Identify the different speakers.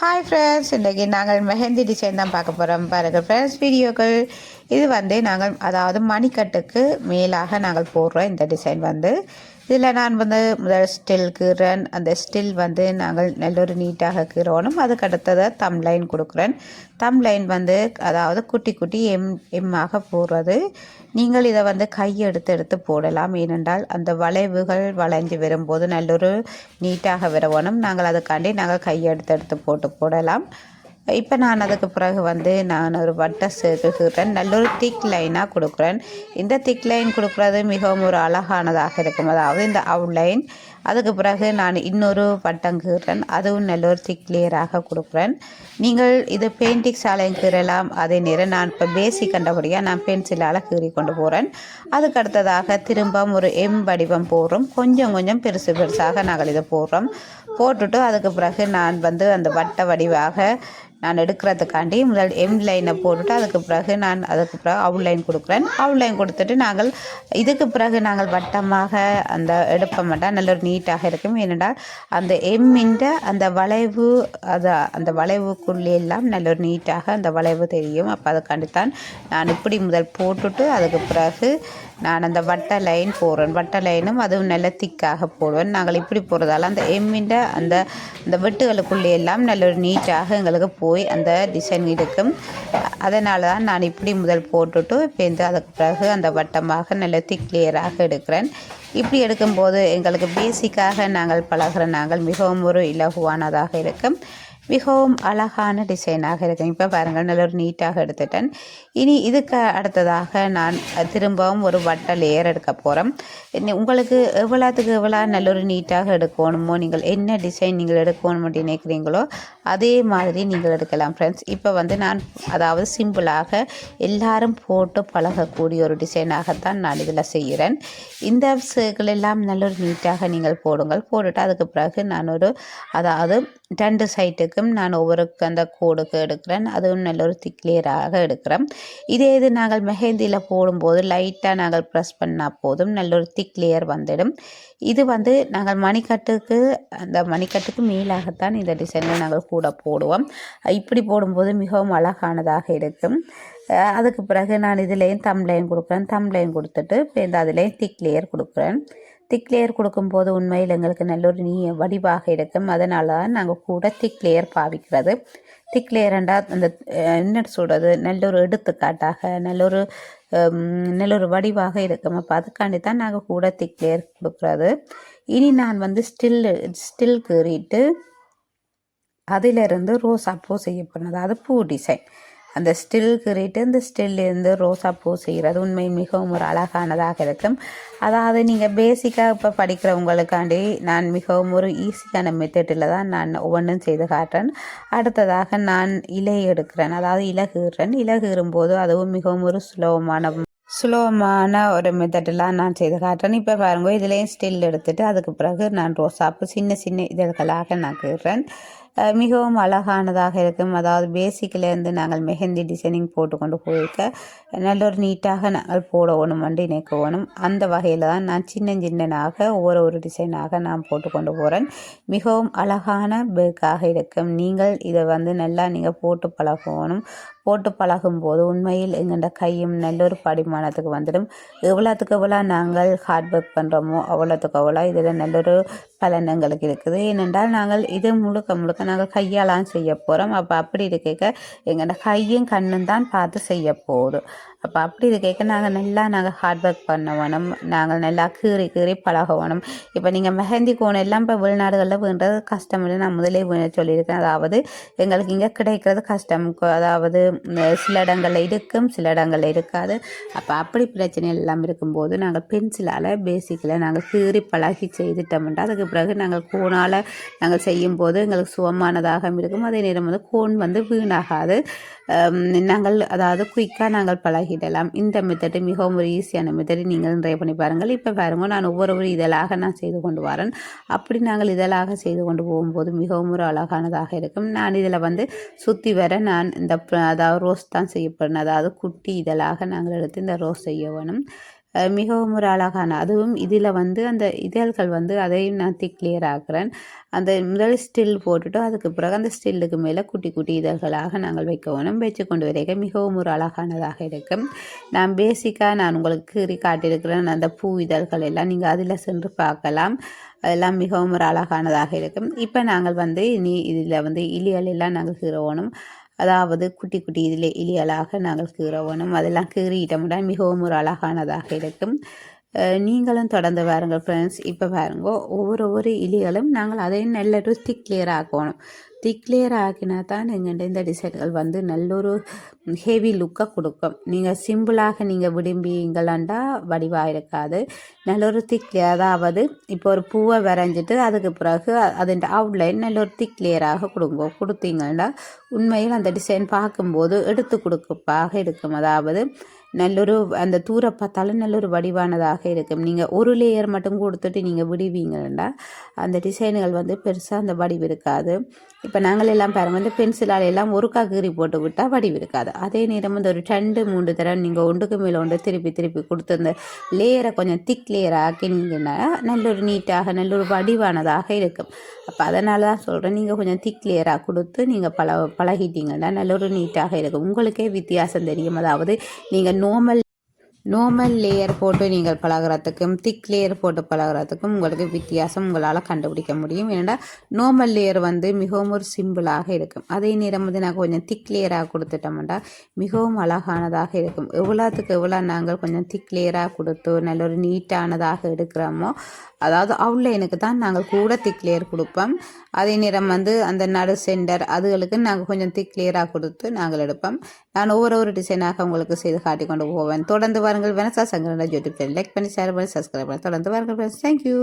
Speaker 1: Hi friends இன்றைக்கி நாங்கள் mehndi design தான் பார்க்க போகிறோம் பாருங்கள் ஃப்ரெண்ட்ஸ் வீடியோக்கள். இது வந்து நாங்கள் அதாவது மணிக்கட்டுக்கு மேலாக நாங்கள் போடுறோம். இந்த டிசைன் வந்து இதில் நான் வந்து முதல் ஸ்டில் கீறேன் அந்த ஸ்டில் வந்து நாங்கள் நல்ல ஒரு நீட்டாக கீறணும். அதுக்கு அடுத்ததை தம் லைன் கொடுக்குறேன். தம் லைன் வந்து அதாவது குட்டி குட்டி எம் எம்மாக போடுறது. நீங்கள் இதை வந்து கையெடுத்து எடுத்து போடலாம். ஏனென்றால் அந்த வளைவுகள் வளைஞ்சு வரும்போது நல்லொரு நீட்டாக வரணும் நாங்கள் அதுக்காண்டி நாங்கள் கையெடுத்து எடுத்து போட்டு போடலாம். இப்போ நான் அதுக்கு பிறகு வந்து நான் ஒரு வட்ட சேர்த்துக்கிறேன் நல்ல ஒரு திக் லைனாக கொடுக்குறேன். இந்த திக் லைன் கொடுக்குறது மிகவும் ஒரு அழகானதாக இருக்கும். அதாவது இந்த அவுட்லைன் அதுக்கு பிறகு நான் இன்னொரு பட்டம் கீறேன். அதுவும் நல்ல ஒரு திக் லேயராக கொடுக்குறேன். நீங்கள் இது பெயிண்டிங் சாலையும் கீறலாம். அதே நேரம் நான் இப்போ பேசிக் கண்டபடியாக நான் பென்சிலால் கீறி கொண்டு போகிறேன் அதுக்கு அடுத்ததாக திரும்ப ஒரு எம் வடிவம் போடுறோம். கொஞ்சம் கொஞ்சம் பெருசு பெருசாக நாங்கள் இதை போடுறோம். போட்டுட்டு அதுக்கு பிறகு நான் வந்து அந்த வட்ட வடிவாக நான் எடுக்கிறதுக்காண்டி முதல் எம் லைனை போட்டுட்டு அதுக்கு பிறகு நான் அதுக்கு பிறகு அவுட் லைன் கொடுக்குறேன். அவுட் லைன் கொடுத்துட்டு நாங்கள் இதுக்கு பிறகு நாங்கள் வட்டமாக அந்த எடுப்ப மாட்டோம் நல்ல ஒரு நீட்டாக இருக்கும். ஏனென்றால் அந்த எம்மின்ற அந்த வளைவு அது அந்த வளைவுக்குள்ளே எல்லாம் நல்ல ஒரு நீட்டாக அந்த வளைவு தெரியும். அப்போ அதுக்காண்டித்தான் நான் இப்படி முதல் போட்டுட்டு அதுக்கு பிறகு நான் அந்த வட்ட லைன் போடுறேன். வட்ட லைனும் அதுவும் நல்ல திக்காக போடுவேன். நாங்கள் இப்படி போடுறதால அந்த எம்மின்ற அந்த அந்த வெட்டுகளுக்குள்ளே எல்லாம் நல்ல ஒரு நீட்டாக எங்களுக்கு போய் அந்த டிசைன் இருக்கும். அதனால தான் நான் இப்படி முதல் போட்டுட்டு இப்போ அதுக்கு பிறகு அந்த வட்டமாக நல்ல திக் கிளியராக எடுக்கிறேன். இப்படி எடுக்கும்போது எங்களுக்கு பேஸ் பேசிக்காக நாங்கள் பழகிற நாங்கள் மிகவும் ஒரு இலகுவானதாக இருக்கும். மிகவும் அழகான டிசைனாக இருக்கும். இப்போ பாருங்கள் நல்ல ஒரு நீட்டாக எடுத்துட்டேன். இனி இதுக்கு அடுத்ததாக நான் திரும்பவும் ஒரு வட்ட லேயர் எடுக்க போகிறேன் உங்களுக்கு எவ்வளோத்துக்கு எவ்வளோ நல்ல ஒரு நீட்டாக எடுக்கணுமோ நீங்கள் என்ன டிசைன் நீங்கள் எடுக்கணும் அப்படின்னு நினைக்கிறீங்களோ அதே மாதிரி நீங்கள் எடுக்கலாம் ஃப்ரெண்ட்ஸ் இப்போ வந்து நான் அதாவது சிம்பிளாக எல்லாரும் போட்டு பழகக்கூடிய ஒரு டிசைனாகத்தான் நான் இதில் செய்கிறேன். இந்த சர்க்கிள் எல்லாம் நல்ல ஒரு நீட்டாக நீங்கள் போடுங்கள். போட்டுட்டு அதுக்கு பிறகு நான் ஒரு அதாவது ரெண்டு சைட்டுக்கு வரைக்கும் நான் ஒவ்வொரு அந்த கோடுக்கு எடுக்கிறேன். அதுவும் நல்ல ஒரு திக்லியராக எடுக்கிறேன். இதே இது நாங்கள் மெஹந்தியில் போடும்போது லைட்டாக நாங்கள் ப்ரெஸ் பண்ணால் போதும். நல்ல ஒரு திக் லேயர் வந்துடும். இது வந்து நாங்கள் மணிக்கட்டுக்கு அந்த மணிக்கட்டுக்கு மேலாகத்தான் இந்த டிசைனில் நாங்கள் கூட போடுவோம். இப்படி போடும்போது மிகவும் அழகானதாக இருக்கும் அதுக்கு பிறகு நான் இதுலேயும் தம் லைன் கொடுக்குறேன். தம்லைன் கொடுத்துட்டு இப்போ இந்த அதுலேயும் திக் லேயர் கொடுக்குறேன். திக் லேயர் கொடுக்கும்போது உண்மையில் எங்களுக்கு நல்ல ஒரு நீ வடிவாக இருக்கும். அதனால தான் நாங்கள் கூட திக் லேயர் பாவிக்கிறது. திக் லேயர்ண்டா அந்த என்ன சொல்கிறது நல்ல ஒரு எடுத்துக்காட்டாக நல்ல ஒரு நல்ல ஒரு வடிவாக இருக்கும். அப்போ அதுக்காண்டி தான் நாங்கள் கூட திக் லேயர் கொடுக்குறது. இனி நான் வந்து ஸ்டில் ஸ்டில் கீறிட்டு அதிலிருந்து ரோஸா பூ செய்ய போனது அது பூ டிசைன் அந்த ஸ்டில் கிரீட்டு இந்த ஸ்டில்லேருந்து ரோசா பூ செய்கிறது உண்மை மிகவும் ஒரு அழகானதாக இருக்கும். அதாவது நீங்கள் பேசிக்காக இப்போ படிக்கிறவங்களுக்காண்டி நான் மிகவும் ஒரு ஈஸியான மெத்தடில் தான் நான் ஒவ்வொன்றும் செய்து காட்டுறேன். அடுத்ததாக நான் இலை எடுக்கிறேன். அதாவது இலகுறேன் இலகுறும்போது அதுவும் மிகவும் ஒரு சுலபமான சுலபமான ஒரு மெத்தடெல்லாம் நான் செய்து காட்டுறேன். இப்போ பாருங்க இதுலேயும் ஸ்டில் எடுத்துகிட்டு அதுக்கு பிறகு நான் ரோசாப்பு சின்ன சின்ன இதழ்களாக நான் கீறேன் மிகவும் அழகானதாக இருக்கும். அதாவது பேசிக்கிலேருந்து நாங்கள் மெஹந்தி டிசைனிங் போட்டுக்கொண்டு போயிருக்க நல்ல ஒரு நீட்டாக நாங்கள் போடணும் வண்டி நிற்கணும் அந்த வகையில் தான் நான் சின்ன சின்னனாக ஒவ்வொரு ஒரு டிசைனாக நான் போட்டுக்கொண்டு போகிறேன் மிகவும் அழகான பேக்காக இருக்கும். நீங்கள் இதை வந்து நல்லா நீங்கள் போட்டு பழகணும் போட்டு பழகும் போது உண்மையில் எங்கள்ட கையும் நல்ல ஒரு படிமானத்துக்கு வந்துடும். எவ்வளோத்துக்கு எவ்வளோ நாங்கள் ஹார்ட் ஒர்க் பண்ணுறோமோ அவ்வளோத்துக்கு அவ்வளோ இதில் நல்ல ஒரு பலன் எங்களுக்கு இருக்குது. ஏனென்றால் நாங்கள் இது முழுக்க முழுக்க நாங்கள் கையாலாம் செய்ய போகிறோம் அப்போ அப்படி இருக்க எங்கள்ட கையும் கண்ணும் தான் பார்த்து செய்ய போகுது. அப்போ அப்படி இருக்க நாங்கள் நல்லா நாங்கள் ஹார்ட் ஒர்க் பண்ணணும் நாங்கள் நல்லா கீறி கீறி பழகணும் இப்போ நீங்கள் மெஹந்தி கோணம் எல்லாம் இப்போ வெளிநாடுகளில் வேண்டது கஷ்டம் இல்லை. நான் முதலே சொல்லியிருக்கேன். அதாவது எங்களுக்கு இங்கே கிடைக்கிறது கஷ்டம். அதாவது சில இடங்களில் இருக்கும் சில இடங்களில் இருக்காது. அப்போ அப்படி பிரச்சனை எல்லாம் இருக்கும்போது நாங்கள் பென்சிலால் பேசிக்கில் நாங்கள் கீறி பழகி செய்துட்டோம்ன்றா அதுக்கு பிறகு நாங்கள் கோனால் நாங்கள் செய்யும்போது எங்களுக்கு சுகமானதாக இருக்கும். அதே நேரம் வந்து கோன் வந்து வீணாகாது. Um, நாங்கள் அதாவது குயிக்காக நாங்கள் பழகிடலாம். இந்த மெத்தடு மிகவும் ஒரு ஈஸியான மெத்தடு நீங்கள் ட்ரை பண்ணி பாருங்கள். இப்போ பாருங்கள் நான் ஒவ்வொரு ஒரு இதழாக நான் செய்து கொண்டு வரேன். அப்படி நாங்கள் இதழாக செய்து கொண்டு போகும்போது மிகவும் ஒரு அழகானதாக இருக்கும். நான் இதில் வந்து சுற்றி வர நான் இந்த அதாவது ரோஸ் தான் செய்யப்படணும். அதாவது குட்டி இதழாக நாங்கள் எடுத்து இந்த ரோஸ் செய்ய வேணும். மிகவும் ஒரு அழகான அதுவும் இதில் வந்து அந்த இதழ்கள் வந்து அதையும் நான் கிளியர் ஆக்குறேன். அந்த முதல் ஸ்டில் போட்டுட்டு அதுக்கு பிறகு அந்த ஸ்டில்லுக்கு மேலே குட்டி குட்டி இதழ்களாக நாங்கள் வைக்க வேணும் வச்சு கொண்டு வரைக்க மிகவும் ஒரு அழகானதாக இருக்கும். நான் பேசிக்காக நான் உங்களுக்கு கீறி காட்டியிருக்கிறேன் அந்த பூ இதழ்கள் எல்லாம் நீங்கள் அதில் சென்று பார்க்கலாம். அதெல்லாம் மிகவும் ஒரு அழகானதாக இருக்கும். இப்போ நாங்கள் வந்து இனி இதில் வந்து இலியல் எல்லாம் நாங்கள் கீறவோணும் அதாவது குட்டி குட்டி இதில் இலியலாக நாங்கள் கீறவனும். அதெல்லாம் கீறிட்டோம்னா மிகவும் ஒரு அழகானதாக இருக்கும். நீங்களும் தொடர்ந்து பாருங்கள் ஃப்ரெண்ட்ஸ் இப்போ பாருங்க ஒவ்வொரு ஒவ்வொரு இலிகளும் நாங்கள் அதையும் நல்ல ஒரு திக் கிளியர் ஆக்கணும். திக் கிளியர் ஆக்கினா தான் எங்கள்கிட்ட இந்த டிசைன்கள் வந்து நல்ல ஒரு ஹெவி லுக்கை கொடுக்கும். நீங்கள் சிம்பிளாக நீங்கள் விரும்பிங்களாண்டா வடிவாக இருக்காது. நல்ல ஒரு திக் அதாவது இப்போ ஒரு பூவை வரைஞ்சிட்டு அதுக்கு பிறகு அதன் அவுட்லைன் நல்ல ஒரு திக் கிளியராக கொடுங்க கொடுத்தீங்கன்னா உண்மையில் அந்த டிசைன் பார்க்கும்போது எடுத்து கொடுக்கப்பாக இருக்கும். அதாவது நல்லொரு அந்த தூர பார்த்தாலும் நல்ல ஒரு வடிவானதாக இருக்கும். நீங்கள் ஒரு லேயர் மட்டும் கொடுத்துட்டு நீங்கள் விடுவீங்கன்னா அந்த டிசைன்கள் வந்து பெருசாக அந்த வடிவு இருக்காது. இப்போ நாங்கள் எல்லாம் பாருங்க வந்து பென்சிலால் எல்லாம் ஒரு கீறி போட்டு விட்டால் வடிவு இருக்காது. அதே நேரம் வந்து ஒரு ரெண்டு மூன்று தடவை நீங்கள் ஒன்றுக்கு மேலே ஒன்று திருப்பி திருப்பி கொடுத்து அந்த லேயரை கொஞ்சம் திக் லேயராக ஆக்கினீங்கன்னா நல்ல ஒரு நீட்டாக நல்ல ஒரு வடிவானதாக இருக்கும். அப்போ அதனால தான் சொல்கிறேன் நீங்கள் கொஞ்சம் திக் லேயராக கொடுத்து நீங்கள் பழ பழகிட்டீங்கன்னா நல்ல ஒரு நீட்டாக இருக்கும். உங்களுக்கே வித்தியாசம் தெரியும். அதாவது நீங்கள் நார்மல் நார்மல் லேயர் போட்டு நீங்கள் பழகுறதுக்கும் திக் லேயர் போட்டு பழகுறதுக்கும் உங்களுக்கு வித்தியாசம் உங்களால் கண்டுபிடிக்க முடியும். ஏன்னா நார்மல் லேயர் வந்து மிகவும் ஒரு சிம்பிளாக இருக்கும். அதே நேரம் வந்து நாங்கள் கொஞ்சம் திக் லேயராக கொடுத்துட்டோம்னா மிகவும் அழகானதாக இருக்கும். எவ்வளோத்துக்கு எவ்வளோ நாங்கள் கொஞ்சம் திக் லேயராக கொடுத்து நல்ல ஒரு நீட்டானதாக எடுக்கிறோமோ அதாவது அவுட்லைனுக்கு தான் நாங்கள் கூட திக் லேயர் கொடுப்போம். அதே நேரம் வந்து அந்த நடு சென்டர் அதுகளுக்கு நாங்கள் கொஞ்சம் திக் லேயராக கொடுத்து நாங்கள் எடுப்போம். நான் ஒவ்வொரு ஒரு டிசைனாக உங்களுக்கு செய்து காட்டி கொண்டு போவேன். தொடர்ந்து வாருங்கள். Vanessa Sankaran YouTube channel like பண்ணி ஷேர் பண்ணி சப்ஸ்கிரைப் பண்ணி தொடர்ந்து வாருங்கள் ஃப்ரெண்ட்ஸ் தேங்க்யூ